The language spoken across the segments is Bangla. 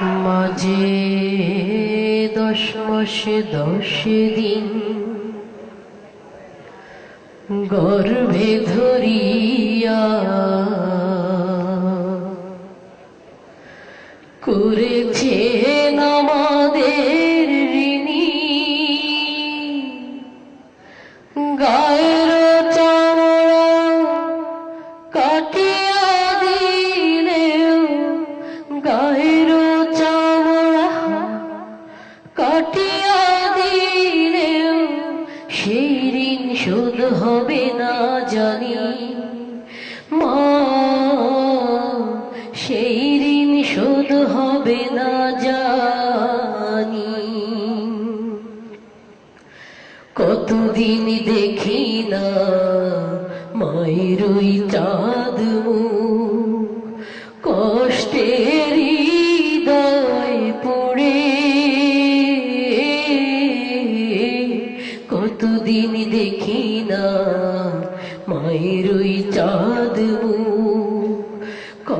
মাঝে দশ মাসে দশ দিন গর্ভে ধরিয়া করেছে জানি সেই ঋণ শোধ হবে না জানি। কতদিন দেখি না মায়ের ওই চাঁদ মুখ,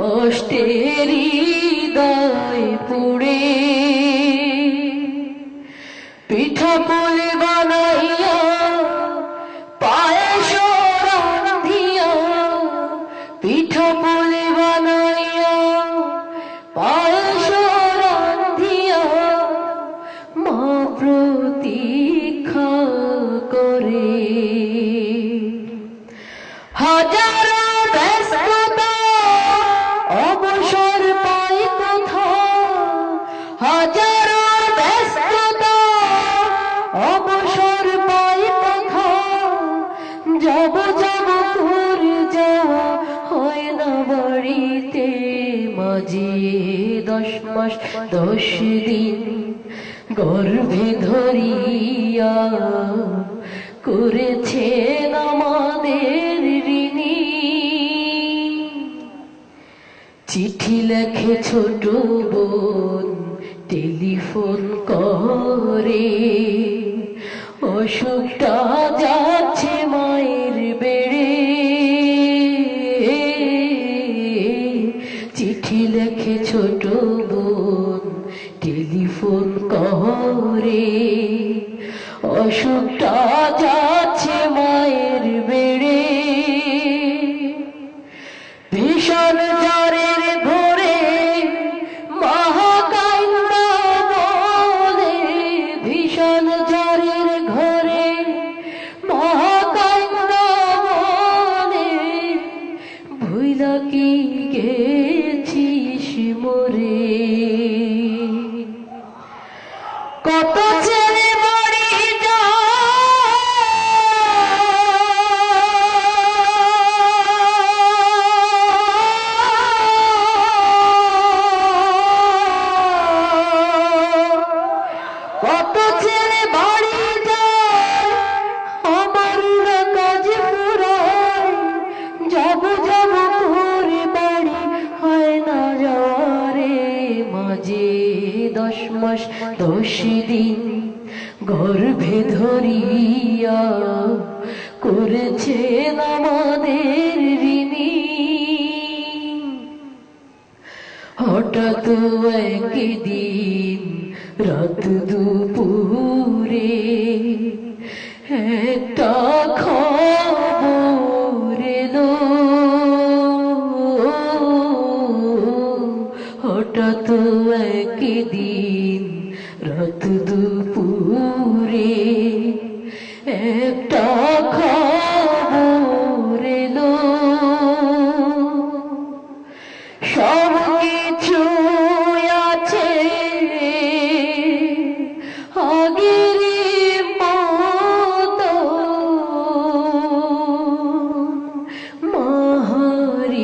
কষ্টের হৃদয় পুড়ে পিঠা পুলি দশ মাস, দশ দিন গর্ভে ধরিয়া করেছেন আমাদের ঋণী। চিঠি লেখে ছোট বোন, টেলিফোন করে, অসুখটা চিঠি লেখে ছোট বোন টেলিফোন কহরে অসুখটা যাচ্ছে মোরে। কত ছেলে মাস দশ দিন গর্ভে ধরিয়া করেছেন আমাদের হঠাৎ একদিন রাত দুপুরে একটা খবর